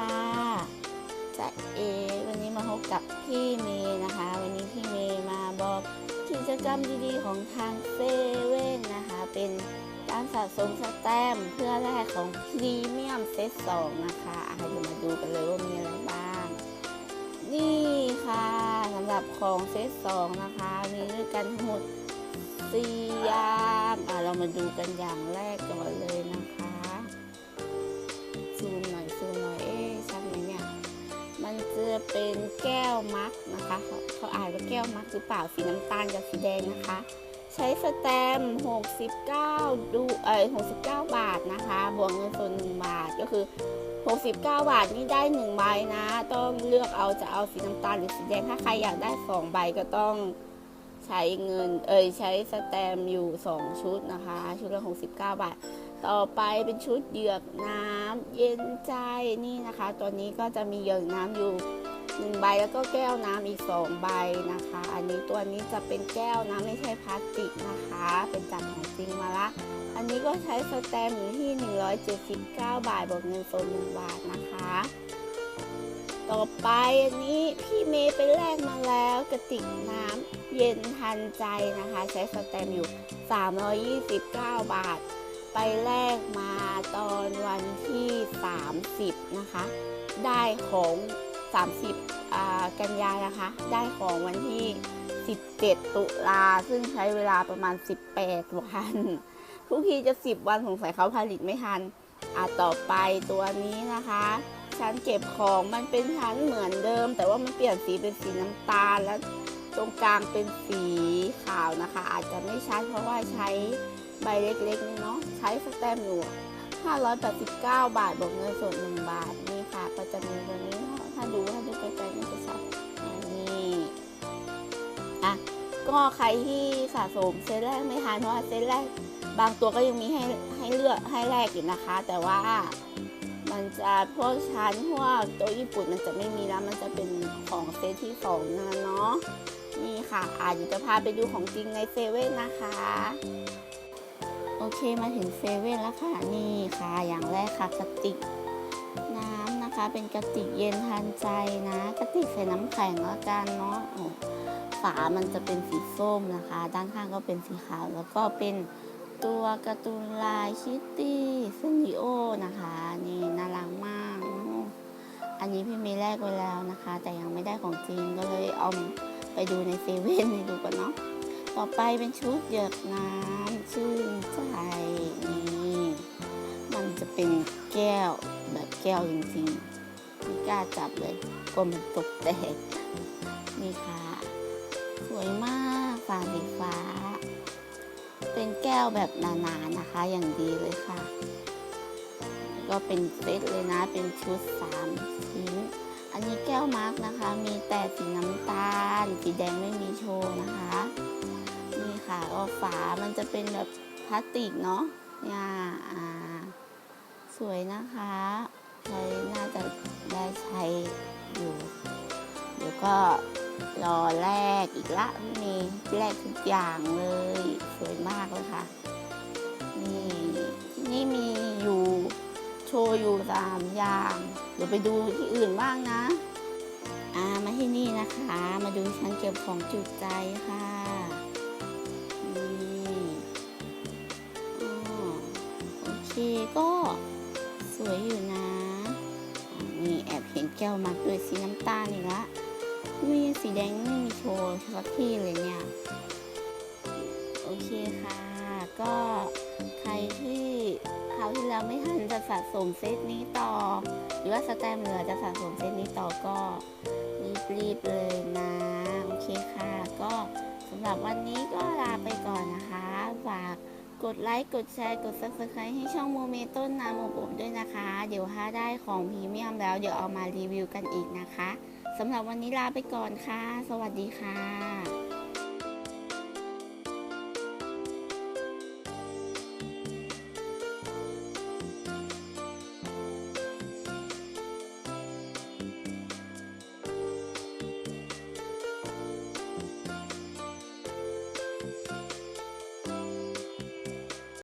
ค่ะจะเอวันนี้มาพบกับพี่เมย์นะคะ วันนี้พี่เมย์มาบอกกิจกรรมดีๆของทางเซเว่นนะคะ เป็นการสะสมสแตมเพื่อแลกของพรีเมียมเซตสองนะคะอะเดี๋ยวมาดูกันเลยว่ามีอะไรบ้าง นี่ค่ะสำหรับของเซตสองนะคะ มีด้วยกันทั้งหมดสี่อย่างอะเรามาดูกันอย่างแรกก่อนเลยนะคะซูมหน่อยซูมหน่อยเอ๊ จะเป็นแก้วมักนะคะเขาอ่านว่าแก้วมักหรือเปล่าสีน้ำตาลกับสีแดงนะคะ ใช้สแตมป์69 ดูเอ้ย69 บาทนะคะ บวกเงินสด1บาทก็คือ 69 บาทนี่ได้1ใบนะ ต้องเลือกเอาจะเอาสีน้ำตาลหรือสีแดงถ้าใครอยากได้2ใบก็ต้องใช้เงินเอ้ยใช้สแตมป์อยู่ 2 ชุดนะคะ ชุดละ69 บาท ต่อไปเป็นชุดเหยือกน้ำเย็นใจนี่นะคะ ตัวนี้ก็จะมีเหยือกน้ำอยู่หนึ่งใบแล้วก็แก้วน้ำอีกสองใบนะคะ อันนี้ตัวนี้จะเป็นแก้วน้ำไม่ใช่พลาสติกนะคะ เป็นจัดของจริงมาละ อันนี้ก็ใช้สแตมป์อยู่ที่ 179 บาทบวกเงินสด1บาทนะคะ ต่อไปอันนี้พี่เมย์ไปแลกมาแล้วกระติกน้ำเย็นทันใจนะคะ ใช้สแตมป์อยู่ 329 บาท ไปแลกมาตอนวันที่ 30 นะคะ ได้ของ 30 กันยานะคะ ได้ของวันที่ 17 ตุลา ซึ่งใช้เวลาประมาณ 18 วัน ทุกทีจะ 10 วันสงสัยเขาผลิตไม่ทัน อะต่อไปตัวนี้นะคะชั้นเก็บของมันเป็นชั้นเหมือนเดิม แต่ว่ามันเปลี่ยนสีเป็นสีน้ำตาลแล้วตรงกลางเป็นสีขาวนะคะ อาจจะไม่ชัดเพราะว่าใช้ ใบเล็กๆนี่เนาะใช้สแตมป์อยู่ 589 บาทบวกเงินสด1บาทนี่ค่ะ ก็จะมีตัวนี้ถ้าดูถ้าดูไกลๆมันจะชัดอันนี้อะก็ใครที่สะสมเซตแรกไม่ทันเพราะเซตแรกบางตัวก็ยังมีให้ให้เลือกให้แลกอยู่นะคะ แต่ว่ามันจะพวกชั้นพวกโต๊ะญี่ปุ่นมันจะไม่มีแล้วมันจะเป็นของเซตที่สองนะเนาะนี่ค่ะอาจจะพาไปดูของจริงในเซเว่นนะคะ โอเคมาถึงเซเว่นแล้วค่ะนี่ค่ะ อย่างแรกค่ะกระติกน้ำนะคะ เป็นกระติกเย็นทันใจนะกระติกใส่น้ำแข็งแล้วกันเนาะฝามันจะเป็นสีส้มนะคะ ด้านข้างก็เป็นสีขาวแล้วก็เป็นตัวการ์ตูนลายคิตตี้ซึ่งลีโอนะคะ นี่น่ารักมาก อันนี้พี่เมย์แลกไว้แล้วนะคะ แต่ยังไม่ได้ของจริงก็เลยเอาไปดูในเซเว่นให้ดูกันเนาะต่อไปเป็นชุดเหยือกน้ำ เป็นแก้วแบบแก้วจริงๆ ไม่กล้าจับเลยกลัวมันตกแตก นี่ค่ะ สวยมากฝาสีฟ้า เป็นแก้วแบบหนาๆนะคะ อย่างดีเลยค่ะ ก็เป็นเซตเลยนะ เป็นชุด3ชิ้น อันนี้แก้วมาร์กนะคะ มีแต่สีน้ำตาล สีแดงไม่มีโชว์นะคะ นี่ค่ะ ก็ฝามันจะเป็นแบบพลาสติกเนาะเนี่ยอ่า สวยนะคะ ใช้น่าจะได้ใช้อยู่ เดี๋ยวก็รอแลกอีกละมีแลกทุกอย่างเลย สวยมากเลยค่ะ นี่ที่นี่มีอยู่โชว์อยู่สามอย่าง เดี๋ยวไปดูที่อื่นบ้างนะอามาที่นี่นะคะ มาดูชั้นเก็บของจุดใจค่ะนี่โอเคก็ วยอยู่นะอ่านี่แอบเห็นแก้วมัดด้วยสีน้ำตาลอีกละมีสีแดงไม่มีโชว์สักที่เลยเนี่ย โอเคค่ะ ก็ใครที่คราวที่แล้วไม่ทันจะสะสมเซตนี้ต่อ หรือว่าสแตมป์เหลือจะสะสมเซตนี้ต่อก็รีบๆเลยนะ โอเคค่ะ ก็สำหรับวันนี้ก็ลาไปก่อนนะคะฝาก กดไลค์ กดแชร์ กด subscribe ให้ช่องโมเมต้นน้ำอบอบด้วยนะคะ เดี๋ยวถ้าได้ของพรีเมียมแล้ว เดี๋ยวเอามารีวิวกันอีกนะคะสำหรับวันนี้ลาไปก่อนค่ะ สวัสดีค่ะ